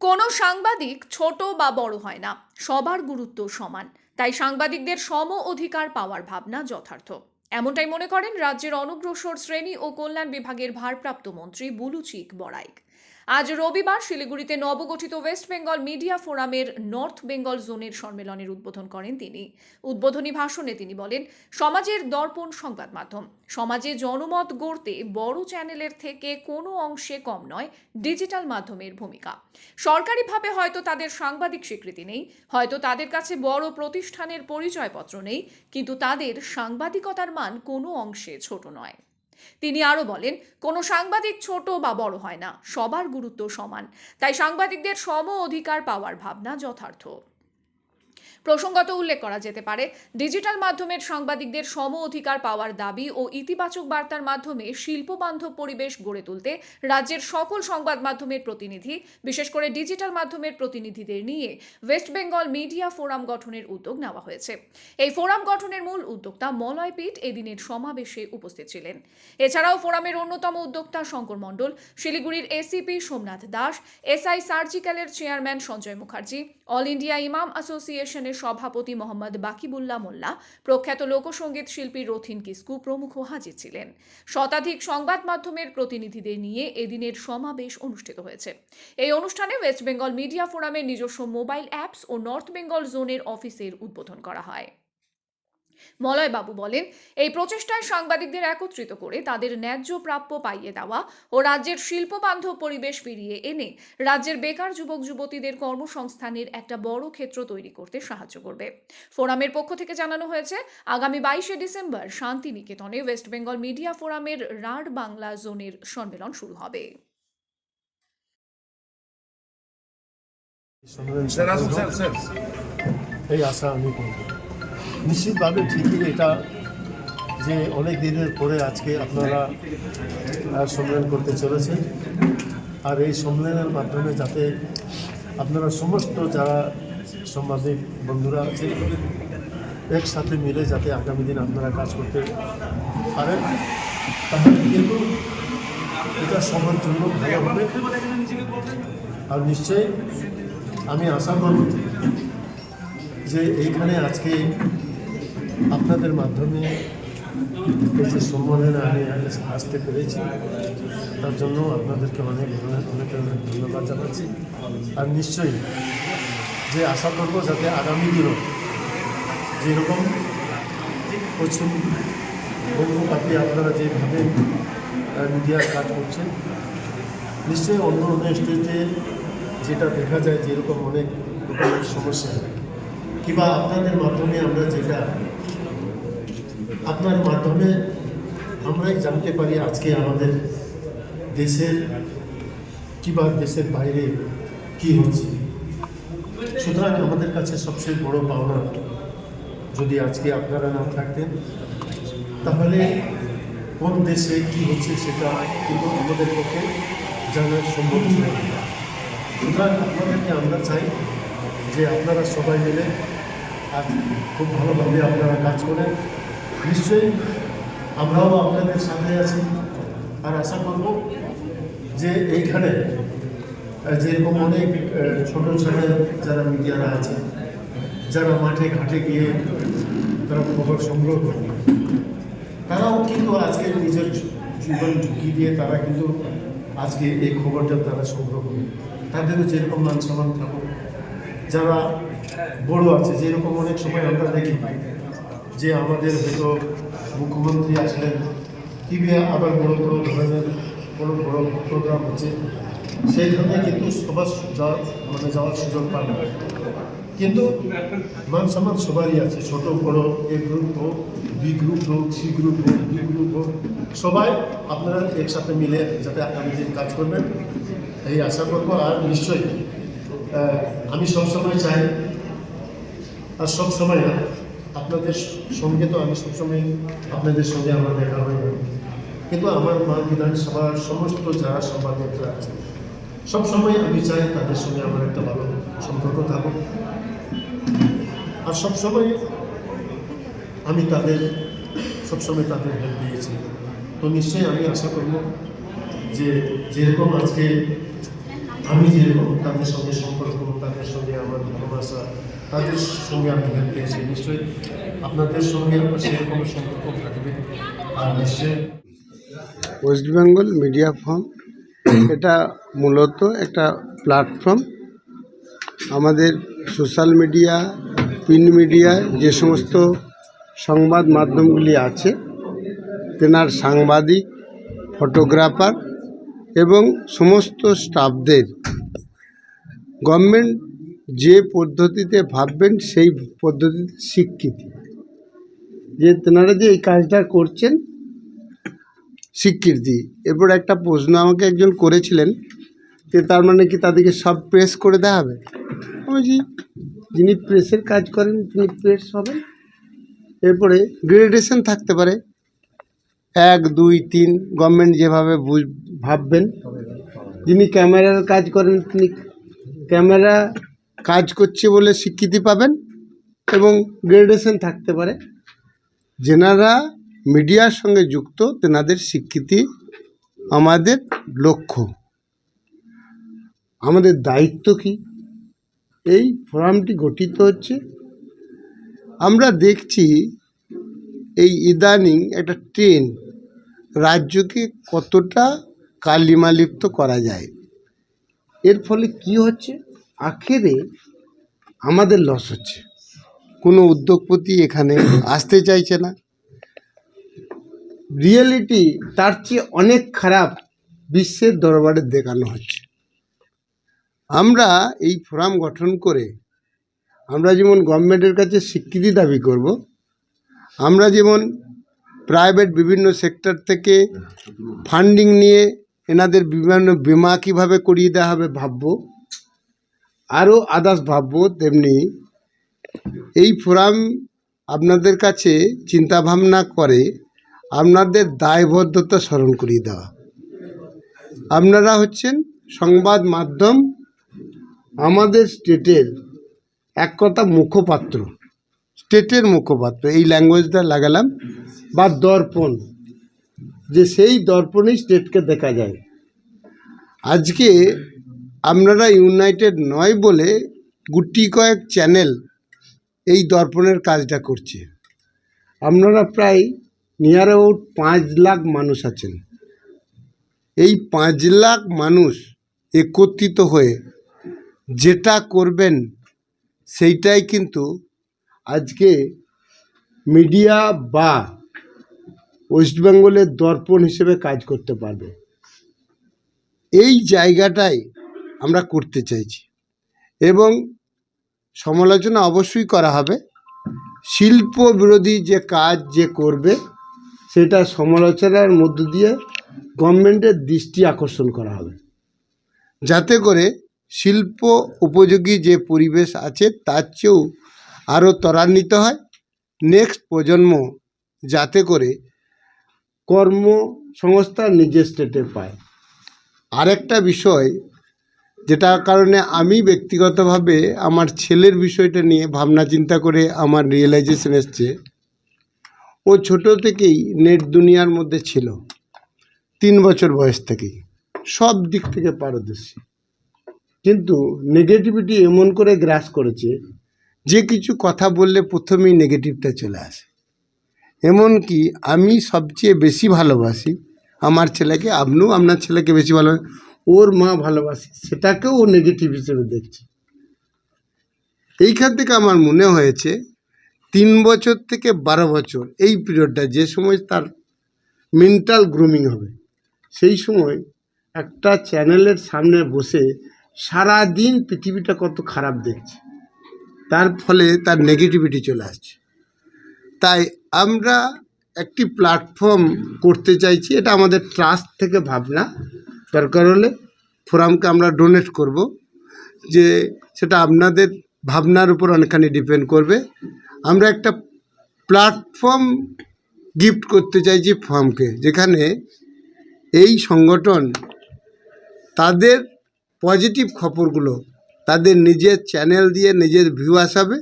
কোনো সাংবাদিক ছোট বা বড় হয় না, সবার গুরুত্ব সমান। তাই সাংবাদিকদের সম অধিকার পাওয়ার ভাবনা যথার্থ। এমনটাই মনে করেন রাজ্যের অনগ্রসর শ্রেণি ও কল্যাণ বিভাগের ভারপ্রাপ্ত মন্ত্রী বুলুচিক বড়াইক। আজ রবিবার শিলিগুড়িতে নবগঠিত ওয়েস্ট বেঙ্গল মিডিয়া ফোরামের নর্থ বেঙ্গল জোনের সম্মেলনের উদ্বোধন করেন তিনি। উদ্বোধনী ভাষণে তিনি বলেন, সমাজের দর্পণ সংবাদ মাধ্যম। সমাজে জনমত গড়তে বড় চ্যানেলের থেকে কোনো অংশে কম নয়, ডিজিটাল মাধ্যমের ভূমিকা। সরকারিভাবে হয়তো তাদের সাংবাদিক স্বীকৃতি নেই, হয়তো তাদের কাছে বড় প্রতিষ্ঠানের পরিচয়পত্র নেই, কিন্তু তাদের সাংবাদিকতার মান কোনো অংশে ছোট নয়। তিনি আরও বলেন, কোনো সাংবাদিক ছোট বা বড় হয় না, সবার গুরুত্ব সমান। তাই সাংবাদিকদের সম অধিকার পাওয়ার ভাবনা যথার্থ। প্রসঙ্গত উল্লেখ করা যেতে পারে, ডিজিটাল মাধ্যমের সাংবাদিকদের সম অধিকার পাওয়ার দাবি ও ইতিবাচক বার্তার মাধ্যমে শিল্পবান্ধব পরিবেশ গড়ে তুলতে রাজ্যের সকল সংবাদ মাধ্যমের প্রতিনিধি, বিশেষ করে ডিজিটাল মাধ্যমের প্রতিনিধিদের নিয়ে ওয়েস্ট বেঙ্গল মিডিয়া ফোরাম গঠনের উদ্যোগ নেওয়া হয়েছে। এই ফোরাম গঠনের মূল উদ্যোক্তা মলয় পিট এদিনের সমাবেশে উপস্থিত ছিলেন। এছাড়াও ফোরামের অন্যতম উদ্যোক্তা শঙ্কর মণ্ডল, শিলিগুড়ির ACP Somnath Das, SI সার্জিক্যালের chairman Sanjay Mukherjee, all India ইমাম অ্যাসোসিয়েশনের সভাপতি মোহাম্মদ বাকিবুল্লাহ মোল্লা, প্রখ্যাত লোকসঙ্গীত শিল্পী রথিন কিস্কু প্রমুখ হাজির ছিলেন। শতাধিক সংবাদ মাধ্যমের প্রতিনিধিদের নিয়ে এদিনের সমাবেশ অনুষ্ঠিত হয়েছে। এই অনুষ্ঠানে ওয়েস্ট বেঙ্গল মিডিয়া ফোরামের নিজস্ব মোবাইল অ্যাপস ও নর্থ বেঙ্গল জোনের অফিসের উদ্বোধন করা হয়। মলয় বাবু বলেন, এই প্রচেষ্টায় সাংবাদিকদের একত্রিত করে তাদের ন্যায্য প্রাপ্য পাইয়ে দেওয়া ও রাজ্যের শিল্পবান্ধব পরিবেশ ফিরিয়ে এনে রাজ্যের বেকার যুবক যুবতীদের কর্মসংস্থানের একটা বড় ক্ষেত্র তৈরি করতে সাহায্য করবে। ফোরামের পক্ষ থেকে জানানো হয়েছে, আগামী বাইশে ডিসেম্বর শান্তিনিকেতনে ওয়েস্ট বেঙ্গল মিডিয়া ফোরামের রাড বাংলা জোনের সম্মেলন শুরু হবে। এই আশা আমি করব। নিশ্চিতভাবে ঠিকই এটা যে অনেক দিনের পরে আজকে আপনারা সম্মেলন করতে চলেছেন। আর এই সম্মেলনের মাধ্যমে যাতে আপনারা সমস্ত যারা সাংবাদিক বন্ধুরা আছে, একসাথে মিলে যাতে আগামী দিন আপনারা কাজ করতে পারেন, তাহলে কিন্তু এটা সবার জন্য ভালো হবে। আর নিশ্চয়ই আমি আশা করব যে এইখানে আজকে আপনাদের মাধ্যমে এই যে আমি আসতে পেরেছি, তার জন্য আপনাদেরকে অনেক অনেক অনেক ধন্যবাদ জানাচ্ছি। আর নিশ্চয়ই যে আশা করব যাতে আগামী দিনও যেরকম পশ্চিম বঙ্গব্যাপী আপনারা যেভাবে মিডিয়ার কাজ করছেন, নিশ্চয়ই অন্য অন্য স্টেটে যেটা দেখা যায় যেরকম অনেক রকমের সমস্যা কিংবা আপনাদের মাধ্যমে আমরা যেটা আপনার মাধ্যমে আমরাই জানতে পারি আজকে আমাদের দেশের কিংবা দেশের বাইরে কি হচ্ছে সুতরাং আমাদের কাছে সবচেয়ে বড় পাওনা যদি আজকে আপনারা না থাকতেন, তাহলে কোন দেশে কি হচ্ছে সেটা কিন্তু আমাদের পক্ষে জানার সম্ভব ছিল। সুতরাং আপনাদেরকে আমরা চাই যে আপনারা সবাই মিলে আজ খুব ভালোভাবে আপনারা কাজ করেন নিশ্চয়ই আমরাও আপনাদের সাথে আছি। আর আশা করব যে এইখানে যেরকম অনেক ছোট ছেলে যারা মিডিয়ারা আছে, যারা মাঠে ঘাটে গিয়ে তারা খবর সংগ্রহ করে তারাও কিন্তু আজকে নিজের জীবন ঝুঁকি দিয়ে তারা কিন্তু আজকে এই খবরটা তারা সংগ্রহ করে তাদেরও যেরকম মান সম্মান থাকুক, যারা বড় আছে, যেরকম অনেক সময় আমরা দেখি যে আমাদের হয়তো মুখ্যমন্ত্রী আসলেন টিভি আবার বড় বড় ধরনের বড় বড় প্রোগ্রাম হচ্ছে সেই ধরনের কিন্তু সবার যাওয়ার মানে যাওয়ার সুযোগ পান কিন্তু মান সম্মান সবারই আছে, ছোট, বড়, এ গ্রুপ হোক বি গ্রুপ হোক সি গ্রুপ হোক ডি গ্রুপ হোক, সবাই আপনারা একসাথে মিলে যাতে আগামী দিন কাজ করবেন, এই আশা করব। আর নিশ্চয়ই আমি সবসময় চাই, আর সবসময় আপনাদের সঙ্গে তো আমি সবসময় আপনাদের সঙ্গে আমার দেখা হয় না। কিন্তু আমার মা বিধানসভার সমস্ত যারা সম্পাদকরা আছে সবসময় আমি চাই তাদের সঙ্গে আমার একটা ভালো সম্পর্ক থাকুক। আর সবসময় আমি তাদের, সবসময় তাদের হেল্প দিয়েছি। তো নিশ্চয়ই আমি আশা করব যে যেরকম আজকে আমি যেরকম তাদের সঙ্গে সম্পর্ক, তাদের সঙ্গে আমার ভালোবাসা তাদের সঙ্গে আমি হেল্প পেয়েছি, নিশ্চয়ই আপনাদের সঙ্গে সেরকম সম্পর্ক থাকবে। আর নিশ্চয়ই ওয়েস্ট বেঙ্গল মিডিয়া ফর্ম, এটা মূলত একটা প্ল্যাটফর্ম। আমাদের সোশ্যাল মিডিয়া প্রিন্ট মিডিয়ায় যে সমস্ত সংবাদ মাধ্যমগুলি আছে, তেনার সাংবাদিক, ফটোগ্রাফার এবং সমস্ত স্টাফদের। গভর্নমেন্ট যে পদ্ধতিতে ভাববেন, সেই পদ্ধতিতে স্বীকৃতি যে তেনারা যে এই কাজটা করছেন স্বীকৃতি এরপর একটা প্রশ্ন আমাকে একজন করেছিলেন যে তার মানে কি তাদেরকে সব প্রেস করে দেওয়া হবে? বলছি, যিনি প্রেসের কাজ করেন, তিনি প্রেস হবেন। এরপরে গ্রেডেশন থাকতে পারে। এক, দুই, তিন গভর্নমেন্ট যেভাবে ভাববেন। যিনি ক্যামেরার কাজ করেন, তিনি ক্যামেরা কাজ করছে বলে স্বীকৃতি পাবেন এবং গ্রেডেশন থাকতে পারে। যেনারা মিডিয়ার সঙ্গে যুক্ত, তেনাদের স্বীকৃতি আমাদের লক্ষ্য। আমাদের দায়িত্ব কি? এই ফোরামটি গঠিত হচ্ছে। আমরা দেখছি এই ইদানিং একটা ট্রেন রাজ্যকে কতটা কালিমালিপ্ত করা যায়। এর ফলে কি হচ্ছে? আখেরে আমাদের লস হচ্ছে। কোনো উদ্যোগপতি এখানে আসতে চাইছে না। রিয়েলিটি তার চেয়ে অনেক খারাপ বিশ্বের দরবারে দেখানো হচ্ছে। আমরা এই ফোরাম গঠন করে আমরা যেমন গভর্নমেন্টের কাছে স্বীকৃতি দাবি করব, আমরা যেমন প্রাইভেট বিভিন্ন সেক্টর থেকে ফান্ডিং নিয়ে এনাদের বিভিন্ন বিমা কীভাবে করিয়ে দেওয়া হবে ভাববো আরও আদার্স ভাববো তেমনি। এই ফোরাম আপনাদের কাছে চিন্তাভাবনা করে আপনাদের দায়বদ্ধতা স্মরণ করিয়ে দেওয়া। আপনারা হচ্ছেন সংবাদ মাধ্যম, আমাদের স্টেটের এক কথা মুখপাত্র। স্টেটের মুখপাত্র, এই ল্যাঙ্গুয়েজটা লাগালাম। বা দর্পণ, যে সেই দর্পণেই স্টেটকে দেখা যায়। আজকে আপনারা ইউনাইটেড নয় বলে গুটি কয়েক চ্যানেল এই দর্পণের কাজটা করছে। আপনারা প্রায় নিয়ার অ্যাবাউট পাঁচ লাখ মানুষ আছেন। এই পাঁচ লাখ মানুষ একত্রিত হয়ে যেটা করবেন সেইটাই কিন্তু আজকে মিডিয়া বা ওয়েস্ট বেঙ্গলের দর্পণ হিসেবে কাজ করতে পারবে। এই জায়গাটাই আমরা করতে চাইছি। এবং সমালোচনা অবশ্যই করা হবে। শিল্প বিরোধী যে কাজ যে করবে, সেটা সমালোচনার মধ্য দিয়ে গভর্নমেন্টের দৃষ্টি আকর্ষণ করা হবে। যাতে করে শিল্প উপযোগী যে পরিবেশ আছে, তার চেয়েও আরও ত্বরান্বিত হয়। নেক্সট প্রজন্ম যাতে করে কর্মসংস্থান নিজের স্টেটে পায়। আরেকটা বিষয় যেটার কারণে আমি ব্যক্তিগতভাবে আমার ছেলের বিষয়টা নিয়ে ভাবনা চিন্তা করে আমার রিয়েলাইজেশন এসছে। ও ছোট থেকেই নেট দুনিয়ার মধ্যে ছিল। তিন বছর বয়স থেকেই। সব দিক থেকে পারদর্শী। কিন্তু নেগেটিভিটি এমন করে গ্রাস করেছে যে কিছু কথা বললে প্রথমেই নেগেটিভটা চলে আসে। এমনকি আমি সবচেয়ে বেশি ভালোবাসি আমার ছেলেকে, আপনিও আপনার ছেলেকে বেশি ভালোবাসি ওর মা ভালোবাসে, সেটাকেও ও নেগেটিভ হিসেবে দেখছে। এইখান থেকে আমার মনে হয়েছে, তিন বছর থেকে বারো বছর, এই পিরিয়ডটা যে সময় তার মেন্টাল গ্রুমিং হবে, সেই সময় একটা চ্যানেলের সামনে বসে সারা দিন পৃথিবীটা কত খারাপ দেখছে। তার ফলে তার নেগেটিভিটি চলে আসছে। তাই আমরা একটি প্ল্যাটফর্ম করতে চাইছি, এটা আমাদের ট্রাস্ট থেকে ভাবনা দরকার হলে ফোরামকে আমরা ডোনেট করব, যে সেটা আপনাদের ভাবনার উপর অনেকখানি ডিপেন্ড করবে। আমরা একটা প্ল্যাটফর্ম গিফট করতে চাইছি ফর্মকে যেখানে এই সংগঠন তাদের পজিটিভ খবরগুলো, তাদের নিজের চ্যানেল দিয়ে নিজের ভিউ আসাবে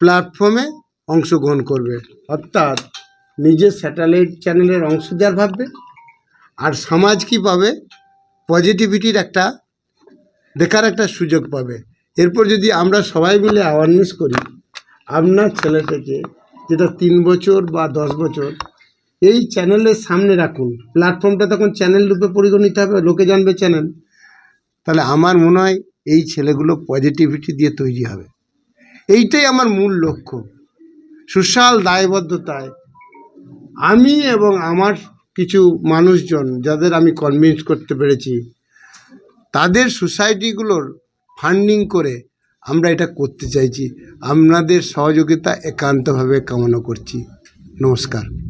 প্ল্যাটফর্মে অংশগ্রহণ করবে। অর্থাৎ নিজের স্যাটেলাইট চ্যানেলের অংশীদার ভাববে আর সমাজ কী পাবে? পজিটিভিটির একটা দেখার একটা সুযোগ পাবে। এরপর যদি আমরা সবাই মিলে অ্যাওয়ারনেস করি, আপনার ছেলেটাকে যেটা তিন বছর বা দশ বছর, এই চ্যানেলের সামনে রাখুন। প্ল্যাটফর্মটা তখন চ্যানেল রূপে পরিগণিত হবে, লোকে জানবে চ্যানেল তাহলে আমার মনে হয় এই ছেলেগুলো পজিটিভিটি দিয়ে তৈরি হবে। এইটাই আমার মূল লক্ষ্য। সুশাল, দায়বদ্ধতায় আমি এবং আমার কিছু মানুষজন যাদের আমি কনভিন্স করতে পেরেছি, তাদের সোসাইটিগুলোর ফান্ডিং করে আমরা এটা করতে চাইছি। আপনাদের সহযোগিতা একান্তভাবে কামনা করছি। নমস্কার।